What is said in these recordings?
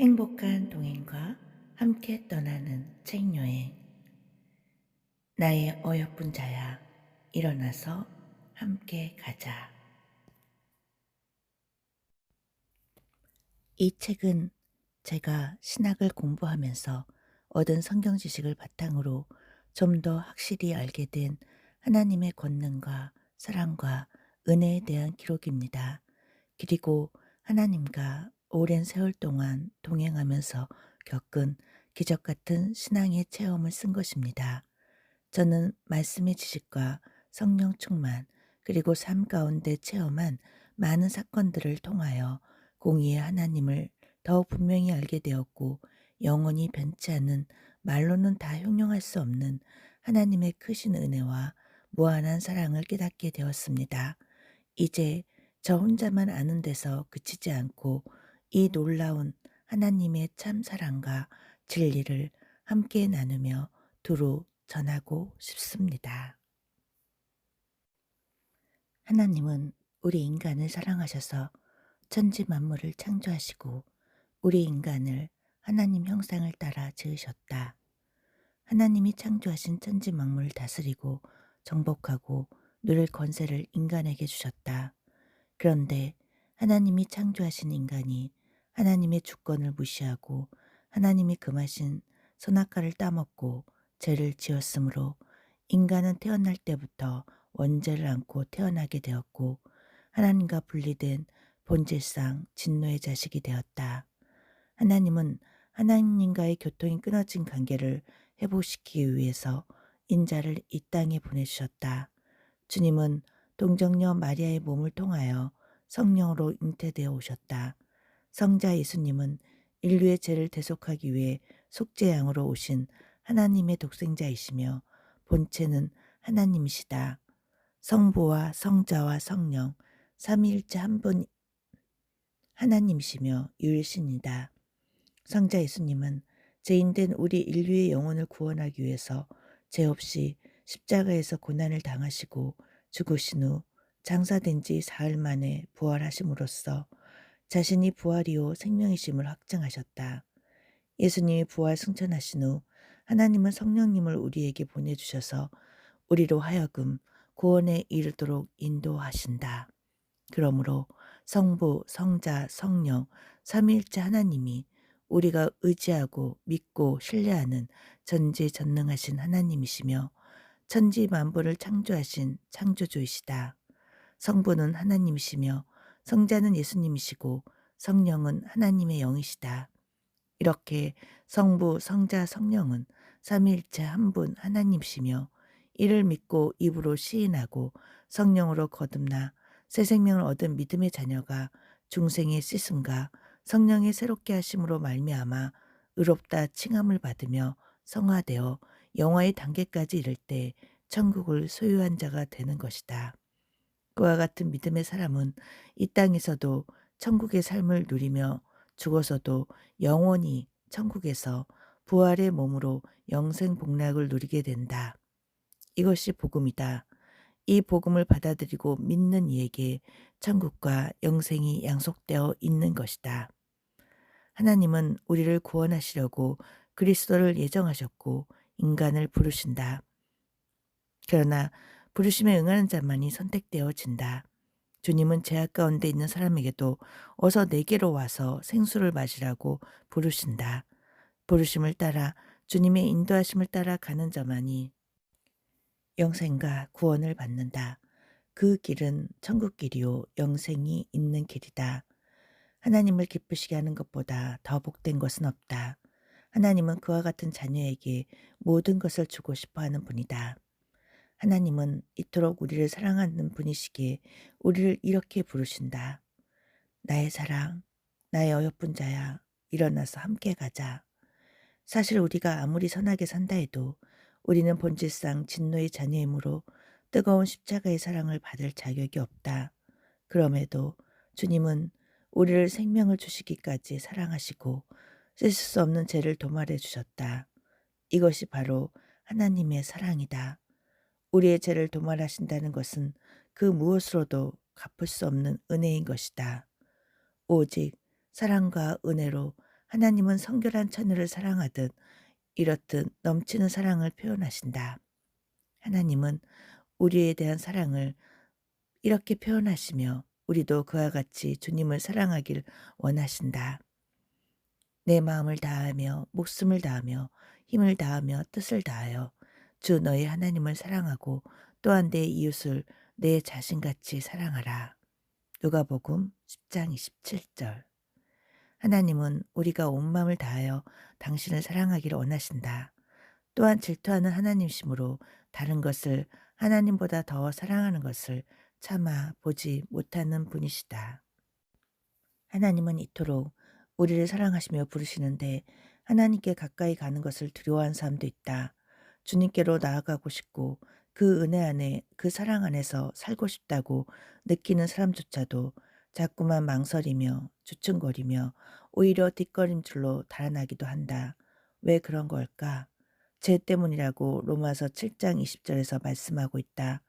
행복한 동행과 함께 떠나는 책 여행. 나의 어여쁜 자야, 일어나서 함께 가자. 이 책은 제가 신학을 공부하면서 얻은 성경 지식을 바탕으로 좀 더 확실히 알게 된 하나님의 권능과 사랑과 은혜에 대한 기록입니다. 그리고 하나님과 오랜 세월 동안 동행하면서 겪은 기적 같은 신앙의 체험을 쓴 것입니다. 저는 말씀의 지식과 성령 충만 그리고 삶 가운데 체험한 많은 사건들을 통하여 공의의 하나님을 더 분명히 알게 되었고 영원히 변치 않는 말로는 다 형용할 수 없는 하나님의 크신 은혜와 무한한 사랑을 깨닫게 되었습니다. 이제 저 혼자만 아는 데서 그치지 않고 이 놀라운 하나님의 참 사랑과 진리를 함께 나누며 두루 전하고 싶습니다. 하나님은 우리 인간을 사랑하셔서 천지 만물을 창조하시고 우리 인간을 하나님 형상을 따라 지으셨다. 하나님이 창조하신 천지 만물을 다스리고 정복하고 누릴 권세를 인간에게 주셨다. 그런데 하나님이 창조하신 인간이 하나님의 주권을 무시하고 하나님이 금하신 선악과를 따먹고 죄를 지었으므로 인간은 태어날 때부터 원죄를 안고 태어나게 되었고 하나님과 분리된 본질상 진노의 자식이 되었다. 하나님은 하나님과의 교통이 끊어진 관계를 회복시키기 위해서 인자를 이 땅에 보내주셨다. 주님은 동정녀 마리아의 몸을 통하여 성령으로 잉태되어 오셨다. 성자 예수님은 인류의 죄를 대속하기 위해 속죄양으로 오신 하나님의 독생자이시며 본체는 하나님이시다. 성부와 성자와 성령 삼위일체 한 분 하나님이시며 유일신이다. 성자 예수님은 죄인된 우리 인류의 영혼을 구원하기 위해서 죄 없이 십자가에서 고난을 당하시고 죽으신 후 장사된 지 사흘 만에 부활하심으로써 자신이 부활이요 생명이심을 확증하셨다. 예수님이 부활 승천하신 후 하나님은 성령님을 우리에게 보내주셔서 우리로 하여금 구원에 이르도록 인도하신다. 그러므로 성부, 성자, 성령, 삼위일체 하나님이 우리가 의지하고 믿고 신뢰하는 전지전능하신 하나님이시며 천지 만물을 창조하신 창조주이시다. 성부는 하나님이시며 성자는 예수님이시고 성령은 하나님의 영이시다. 이렇게 성부, 성자, 성령은 삼위일체 한 분 하나님이시며 이를 믿고 입으로 시인하고 성령으로 거듭나 새 생명을 얻은 믿음의 자녀가 중생의 씻음과 성령의 새롭게 하심으로 말미암아 의롭다 칭함을 받으며 성화되어 영화의 단계까지 이를 때 천국을 소유한 자가 되는 것이다. 그와 같은 믿음의 사람은 이 땅에서도 천국의 삶을 누리며 죽어서도 영원히 천국에서 부활의 몸으로 영생 복락을 누리게 된다. 이것이 복음이다. 이 복음을 받아들이고 믿는 이에게 천국과 영생이 양속되어 있는 것이다. 하나님은 우리를 구원하시려고 그리스도를 예정하셨고 인간을 부르신다. 그러나 부르심에 응하는 자만이 선택되어진다. 주님은 제약 가운데 있는 사람에게도 어서 내게로 와서 생수를 마시라고 부르신다. 부르심을 따라 주님의 인도하심을 따라 가는 자만이 영생과 구원을 받는다. 그 길은 천국 길이요 영생이 있는 길이다. 하나님을 기쁘시게 하는 것보다 더 복된 것은 없다. 하나님은 그와 같은 자녀에게 모든 것을 주고 싶어 하는 분이다. 하나님은 이토록 우리를 사랑하는 분이시기에 우리를 이렇게 부르신다. 나의 사랑, 나의 어여쁜 자야, 일어나서 함께 가자. 사실 우리가 아무리 선하게 산다 해도 우리는 본질상 진노의 자녀이므로 뜨거운 십자가의 사랑을 받을 자격이 없다. 그럼에도 주님은 우리를 생명을 주시기까지 사랑하시고 씻을 수 없는 죄를 도말해 주셨다. 이것이 바로 하나님의 사랑이다. 우리의 죄를 도말하신다는 것은 그 무엇으로도 갚을 수 없는 은혜인 것이다. 오직 사랑과 은혜로 하나님은 성결한 처녀를 사랑하듯 이렇듯 넘치는 사랑을 표현하신다. 하나님은 우리에 대한 사랑을 이렇게 표현하시며 우리도 그와 같이 주님을 사랑하길 원하신다. 내 마음을 다하며 목숨을 다하며 힘을 다하며 뜻을 다하여 주 너의 하나님을 사랑하고 또한 내 이웃을 내 자신같이 사랑하라. 누가복음 10장 27절 하나님은 우리가 온 마음을 다하여 당신을 사랑하기를 원하신다. 또한 질투하는 하나님심으로 다른 것을 하나님보다 더 사랑하는 것을 참아 보지 못하는 분이시다. 하나님은 이토록 우리를 사랑하시며 부르시는데 하나님께 가까이 가는 것을 두려워하는 사람도 있다. 주님께로 나아가고 싶고 그 은혜 안에 그 사랑 안에서 살고 싶다고 느끼는 사람조차도 자꾸만 망설이며 주춤거리며 오히려 뒷걸음질로 달아나기도 한다. 왜 그런 걸까? 죄 때문이라고 로마서 7장 20절에서 말씀하고 있다.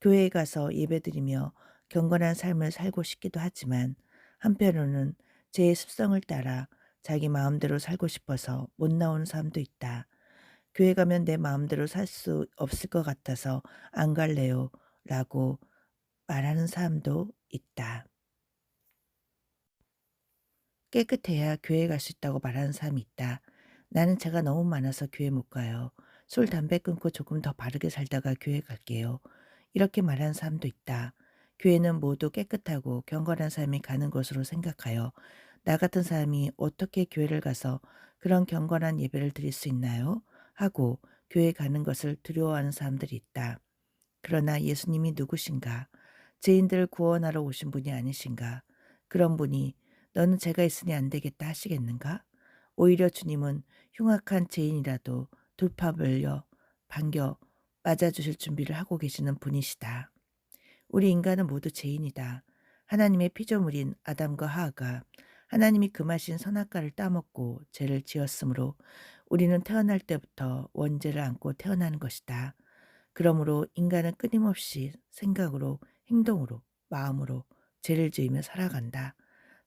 교회에 가서 예배드리며 경건한 삶을 살고 싶기도 하지만 한편으로는 죄의 습성을 따라 자기 마음대로 살고 싶어서 못 나오는 사람도 있다. 교회 가면 내 마음대로 살 수 없을 것 같아서 안 갈래요. 라고 말하는 사람도 있다. 깨끗해야 교회 갈 수 있다고 말하는 사람이 있다. 나는 제가 너무 많아서 교회 못 가요. 술, 담배 끊고 조금 더 바르게 살다가 교회 갈게요. 이렇게 말하는 사람도 있다. 교회는 모두 깨끗하고 경건한 사람이 가는 곳으로 생각하여 나 같은 사람이 어떻게 교회를 가서 그런 경건한 예배를 드릴 수 있나요? 하고 교회 가는 것을 두려워하는 사람들이 있다. 그러나 예수님이 누구신가? 죄인들을 구원하러 오신 분이 아니신가? 그런 분이 너는 죄가 있으니 안 되겠다 하시겠는가? 오히려 주님은 흉악한 죄인이라도 돌파벌려 반겨 맞아주실 준비를 하고 계시는 분이시다. 우리 인간은 모두 죄인이다. 하나님의 피조물인 아담과 하하가 하나님이 금하신 선악과를 따먹고 죄를 지었으므로 우리는 태어날 때부터 원죄를 안고 태어나는 것이다. 그러므로 인간은 끊임없이 생각으로, 행동으로, 마음으로 죄를 지으며 살아간다.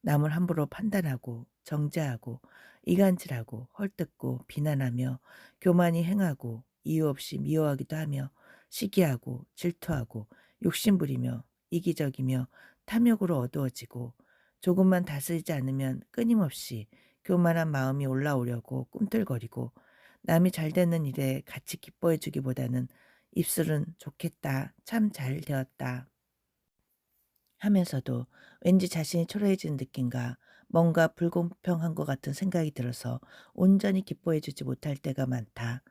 남을 함부로 판단하고 정죄하고 이간질하고 헐뜯고 비난하며 교만이 행하고 이유 없이 미워하기도 하며 시기하고 질투하고 욕심부리며 이기적이며 탐욕으로 어두워지고 조금만 다스리지 않으면 끊임없이 교만한 마음이 올라오려고 꿈틀거리고 남이 잘 되는 일에 같이 기뻐해 주기보다는 입술은 좋겠다, 참 잘 되었다 하면서도 왠지 자신이 초라해진 느낌과 뭔가 불공평한 것 같은 생각이 들어서 온전히 기뻐해 주지 못할 때가 많다.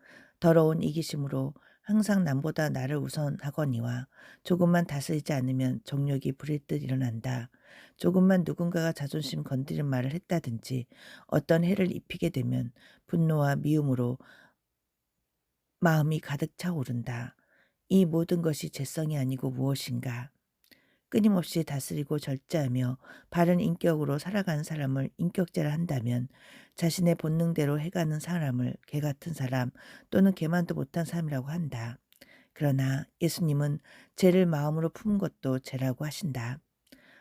더러운 이기심으로 항상 남보다 나를 우선하거니와 조금만 다스리지 않으면 정욕이 부릴 듯 일어난다. 조금만 누군가가 자존심 건드린 말을 했다든지 어떤 해를 입히게 되면 분노와 미움으로 마음이 가득 차오른다. 이 모든 것이 죄성이 아니고 무엇인가? 끊임없이 다스리고 절제하며 바른 인격으로 살아가는 사람을 인격제를 한다면 자신의 본능대로 해가는 사람을 개 같은 사람 또는 개만도 못한 사람이라고 한다. 그러나 예수님은 죄를 마음으로 품은 것도 죄라고 하신다.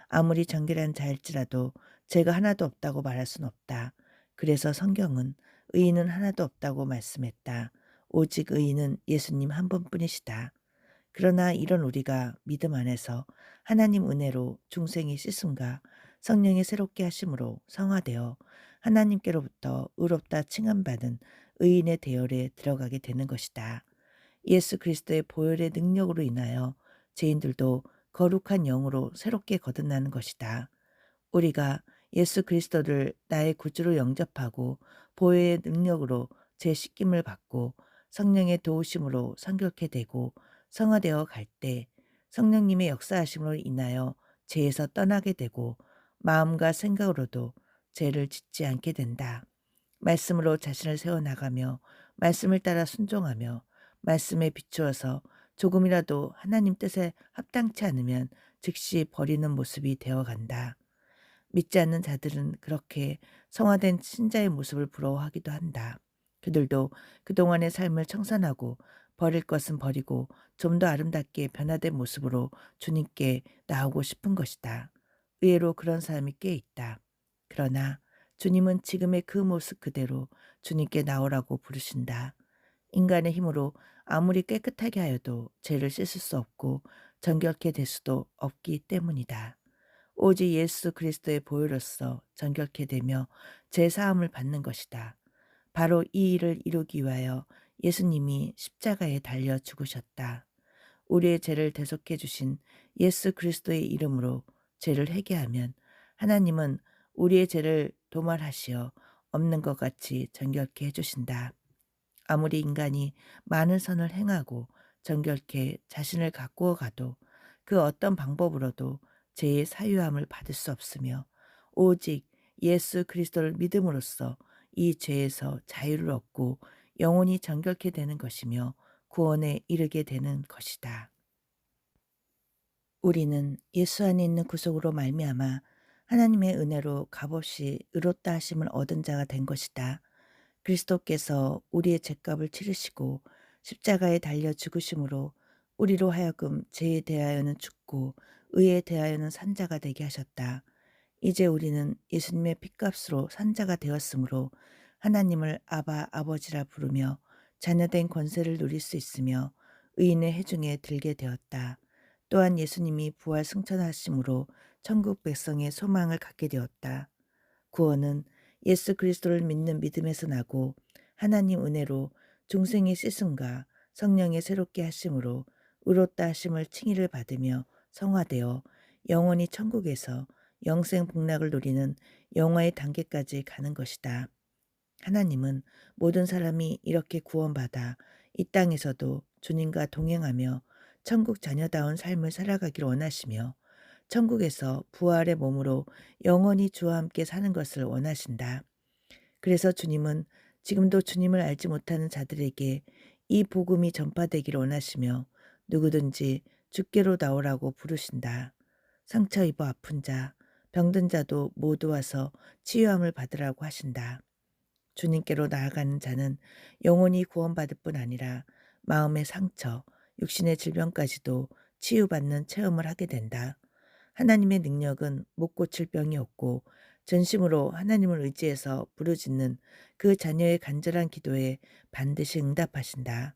아무리 정결한 자일지라도 죄가 하나도 없다고 말할 순 없다. 그래서 성경은 의인은 하나도 없다고 말씀했다. 오직 의인은 예수님 한 분뿐이시다. 그러나 이런 우리가 믿음 안에서 하나님 은혜로 중생의 씻음과 성령의 새롭게 하심으로 성화되어 하나님께로부터 의롭다 칭함받은 의인의 대열에 들어가게 되는 것이다. 예수 그리스도의 보혈의 능력으로 인하여 죄인들도 거룩한 영으로 새롭게 거듭나는 것이다. 우리가 예수 그리스도를 나의 구주로 영접하고 보혈의 능력으로 제 씻김을 받고 성령의 도우심으로 성결케 되고 성화되어 갈 때 성령님의 역사하심으로 인하여 죄에서 떠나게 되고 마음과 생각으로도 죄를 짓지 않게 된다. 말씀으로 자신을 세워나가며 말씀을 따라 순종하며 말씀에 비추어서 조금이라도 하나님 뜻에 합당치 않으면 즉시 버리는 모습이 되어간다. 믿지 않는 자들은 그렇게 성화된 신자의 모습을 부러워하기도 한다. 그들도 그동안의 삶을 청산하고 버릴 것은 버리고 좀 더 아름답게 변화된 모습으로 주님께 나오고 싶은 것이다. 의외로 그런 사람이 꽤 있다. 그러나 주님은 지금의 그 모습 그대로 주님께 나오라고 부르신다. 인간의 힘으로 아무리 깨끗하게 하여도 죄를 씻을 수 없고 정결케 될 수도 없기 때문이다. 오직 예수 그리스도의 보혈로서 정결케 되며 제 사함을 받는 것이다. 바로 이 일을 이루기 위하여 예수님이 십자가에 달려 죽으셨다. 우리의 죄를 대속해 주신 예수 그리스도의 이름으로 죄를 회개하면 하나님은 우리의 죄를 도말하시어 없는 것 같이 정결케 해주신다. 아무리 인간이 많은 선을 행하고 정결케 자신을 가꾸어 가도 그 어떤 방법으로도 죄의 사유함을 받을 수 없으며 오직 예수 그리스도를 믿음으로써 이 죄에서 자유를 얻고 영혼이 정결케 되는 것이며 구원에 이르게 되는 것이다. 우리는 예수 안에 있는 구속으로 말미암아 하나님의 은혜로 값없이 의롭다 하심을 얻은 자가 된 것이다. 그리스도께서 우리의 죄값을 치르시고 십자가에 달려 죽으심으로 우리로 하여금 죄에 대하여는 죽고 의에 대하여는 산자가 되게 하셨다. 이제 우리는 예수님의 핏값으로 산자가 되었으므로 하나님을 아바 아버지라 부르며 자녀된 권세를 누릴 수 있으며 의인의 해중에 들게 되었다. 또한 예수님이 부활 승천하심으로 천국 백성의 소망을 갖게 되었다. 구원은 예수 그리스도를 믿는 믿음에서 나고 하나님 은혜로 중생의 씻음과 성령의 새롭게 하심으로 의롭다 하심을 칭의를 받으며 성화되어 영원히 천국에서 영생 복락을 누리는 영화의 단계까지 가는 것이다. 하나님은 모든 사람이 이렇게 구원받아 이 땅에서도 주님과 동행하며 천국 자녀다운 삶을 살아가길 원하시며 천국에서 부활의 몸으로 영원히 주와 함께 사는 것을 원하신다. 그래서 주님은 지금도 주님을 알지 못하는 자들에게 이 복음이 전파되기를 원하시며 누구든지 주께로 나오라고 부르신다. 상처 입어 아픈 자, 병든 자도 모두 와서 치유함을 받으라고 하신다. 주님께로 나아가는 자는 영원히 구원받을 뿐 아니라 마음의 상처, 육신의 질병까지도 치유받는 체험을 하게 된다. 하나님의 능력은 못 고칠 병이 없고 전심으로 하나님을 의지해서 부르짖는 그 자녀의 간절한 기도에 반드시 응답하신다.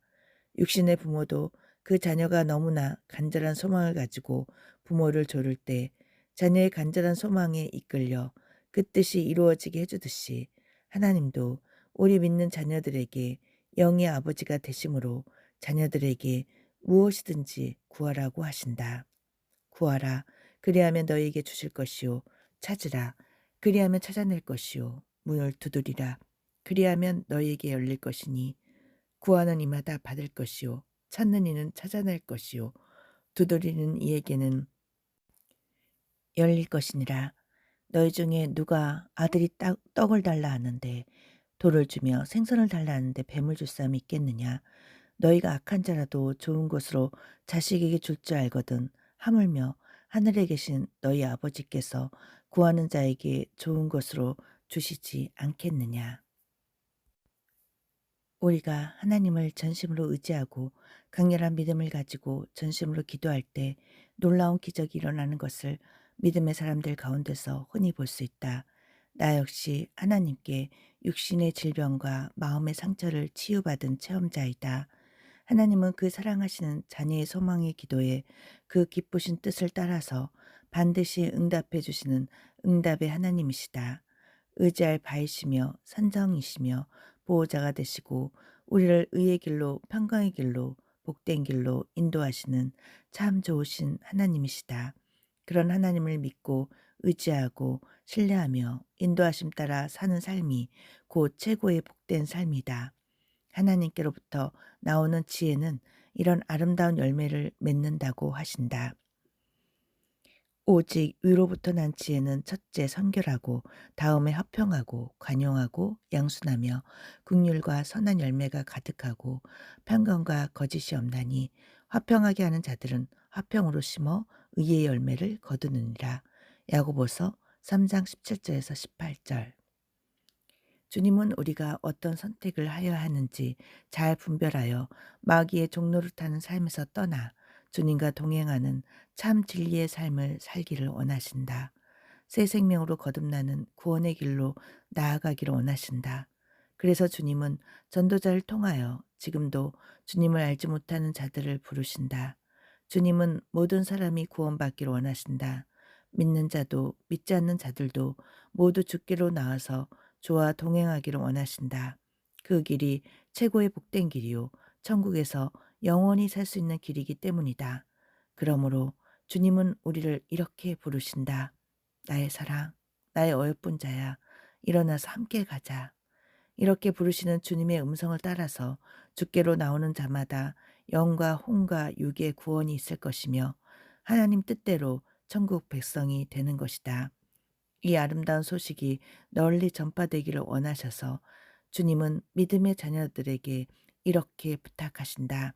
육신의 부모도 그 자녀가 너무나 간절한 소망을 가지고 부모를 조를 때 자녀의 간절한 소망에 이끌려 그 뜻이 이루어지게 해주듯이 하나님도 우리 믿는 자녀들에게 영의 아버지가 되심으로 자녀들에게 무엇이든지 구하라고 하신다. 구하라. 그리하면 너희에게 주실 것이요. 찾으라. 그리하면 찾아낼 것이요. 문을 두드리라. 그리하면 너희에게 열릴 것이니 구하는 이마다 받을 것이요. 찾는 이는 찾아낼 것이요. 두드리는 이에게는 열릴 것이니라. 너희 중에 누가 아들이 떡, 떡을 달라 하는데 돌을 주며 생선을 달라 하는데 뱀을 줄 사람이 있겠느냐. 너희가 악한 자라도 좋은 것으로 자식에게 줄 줄 알거든 하물며 하늘에 계신 너희 아버지께서 구하는 자에게 좋은 것으로 주시지 않겠느냐. 우리가 하나님을 전심으로 의지하고 강렬한 믿음을 가지고 전심으로 기도할 때 놀라운 기적이 일어나는 것을 믿음의 사람들 가운데서 흔히 볼 수 있다. 나 역시 하나님께 육신의 질병과 마음의 상처를 치유받은 체험자이다. 하나님은 그 사랑하시는 자녀의 소망의 기도에 그 기쁘신 뜻을 따라서 반드시 응답해 주시는 응답의 하나님이시다. 의지할 바이시며 산정이시며 보호자가 되시고 우리를 의의 길로 평강의 길로 복된 길로 인도하시는 참 좋으신 하나님이시다. 그런 하나님을 믿고 의지하고 신뢰하며 인도하심 따라 사는 삶이 곧 최고의 복된 삶이다. 하나님께로부터 나오는 지혜는 이런 아름다운 열매를 맺는다고 하신다. 오직 위로부터 난 지혜는 첫째 성결하고 다음에 화평하고 관용하고 양순하며 국률과 선한 열매가 가득하고 평강과 거짓이 없나니 화평하게 하는 자들은 화평으로 심어 의의 열매를 거두느니라. 야고보서 3장 17절에서 18절 주님은 우리가 어떤 선택을 하여야 하는지 잘 분별하여 마귀의 종로를 타는 삶에서 떠나 주님과 동행하는 참 진리의 삶을 살기를 원하신다. 새 생명으로 거듭나는 구원의 길로 나아가기를 원하신다. 그래서 주님은 전도자를 통하여 지금도 주님을 알지 못하는 자들을 부르신다. 주님은 모든 사람이 구원받기를 원하신다. 믿는 자도 믿지 않는 자들도 모두 죽기로 나와서 주와 동행하기를 원하신다. 그 길이 최고의 복된 길이요. 천국에서 영원히 살 수 있는 길이기 때문이다. 그러므로 주님은 우리를 이렇게 부르신다. 나의 사랑, 나의 어여쁜 자야, 일어나서 함께 가자. 이렇게 부르시는 주님의 음성을 따라서 주께로 나오는 자마다 영과 홍과 육의 구원이 있을 것이며 하나님 뜻대로 천국 백성이 되는 것이다. 이 아름다운 소식이 널리 전파되기를 원하셔서 주님은 믿음의 자녀들에게 이렇게 부탁하신다.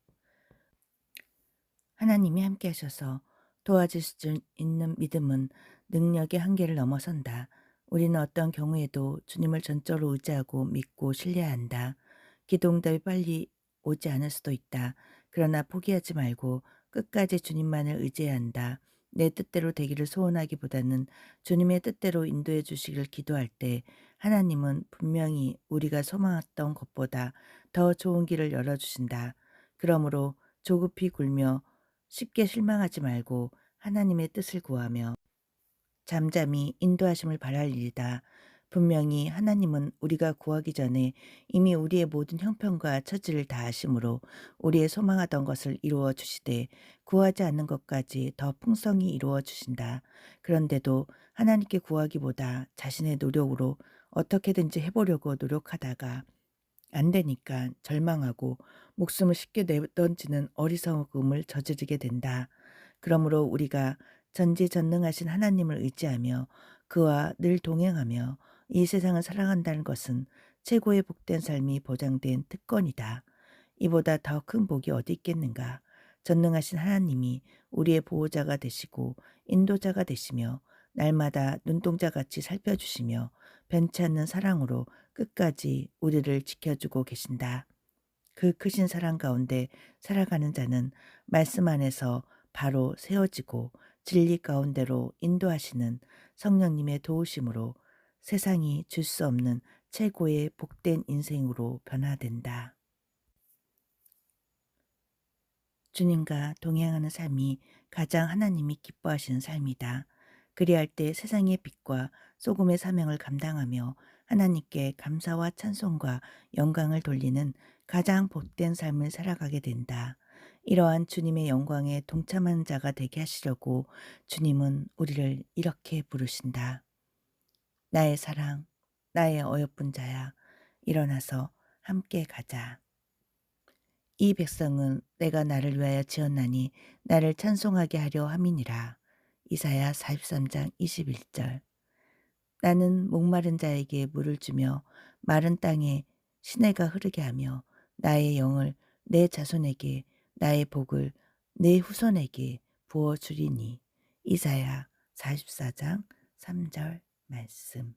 하나님이 함께 하셔서 도와줄 수 있는 믿음은 능력의 한계를 넘어선다. 우리는 어떤 경우에도 주님을 전적으로 의지하고 믿고 신뢰해야 한다. 기도응답이 빨리 오지 않을 수도 있다. 그러나 포기하지 말고 끝까지 주님만을 의지해야 한다. 내 뜻대로 되기를 소원하기보다는 주님의 뜻대로 인도해 주시기를 기도할 때 하나님은 분명히 우리가 소망했던 것보다 더 좋은 길을 열어주신다. 그러므로 조급히 굴며 쉽게 실망하지 말고 하나님의 뜻을 구하며 잠잠히 인도하심을 바랄 일이다. 분명히 하나님은 우리가 구하기 전에 이미 우리의 모든 형편과 처지를 다 아심으로 우리의 소망하던 것을 이루어 주시되 구하지 않는 것까지 더 풍성히 이루어 주신다. 그런데도 하나님께 구하기보다 자신의 노력으로 어떻게든지 해보려고 노력하다가 안 되니까 절망하고 목숨을 쉽게 내던지는 어리석음을 저지르게 된다. 그러므로 우리가 전지전능하신 하나님을 의지하며 그와 늘 동행하며 이 세상을 사랑한다는 것은 최고의 복된 삶이 보장된 특권이다. 이보다 더 큰 복이 어디 있겠는가. 전능하신 하나님이 우리의 보호자가 되시고 인도자가 되시며 날마다 눈동자같이 살펴주시며 않는 사랑으로 끝까지 우리를 지켜주고 계신다. 그 크신 사랑 가운데 살아가는 자는 말씀 안에서 바로 세워지고 진리 가운데로 인도하시는 성령님의 도우심으로 세상이 줄 수 없는 최고의 복된 인생으로 변화된다. 주님과 동행하는 삶이 가장 하나님이 기뻐하시는 삶이다. 그리할 때 세상의 빛과 소금의 사명을 감당하며 하나님께 감사와 찬송과 영광을 돌리는 가장 복된 삶을 살아가게 된다. 이러한 주님의 영광에 동참하는 자가 되게 하시려고 주님은 우리를 이렇게 부르신다. 나의 사랑, 나의 어여쁜 자야, 일어나서 함께 가자. 이 백성은 내가 나를 위하여 지었나니 나를 찬송하게 하려 함이니라. 이사야 43장 21절 나는 목마른 자에게 물을 주며 마른 땅에 시내가 흐르게 하며 나의 영을 내 자손에게 나의 복을 내 후손에게 부어 주리니 이사야 44장 3절 말씀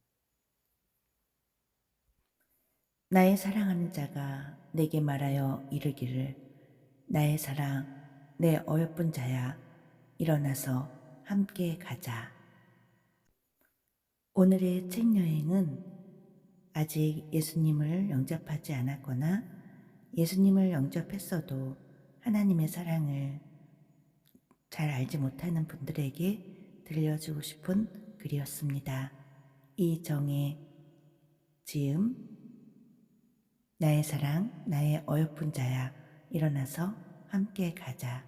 나의 사랑하는 자가 내게 말하여 이르기를 나의 사랑 내 어여쁜 자야 일어나서 함께 가자. 오늘의 책 여행은 아직 예수님을 영접하지 않았거나 예수님을 영접했어도 하나님의 사랑을 잘 알지 못하는 분들에게 들려주고 싶은 글이었습니다. 이정의 지음 나의 사랑 나의 어여쁜 자야 일어나서 함께 가자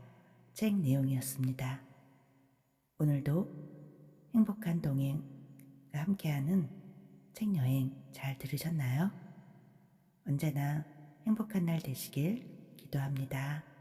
책 내용이었습니다. 오늘도 행복한 동행 함께하는 책 여행 잘 들으셨나요? 언제나 행복한 날 되시길 기도합니다.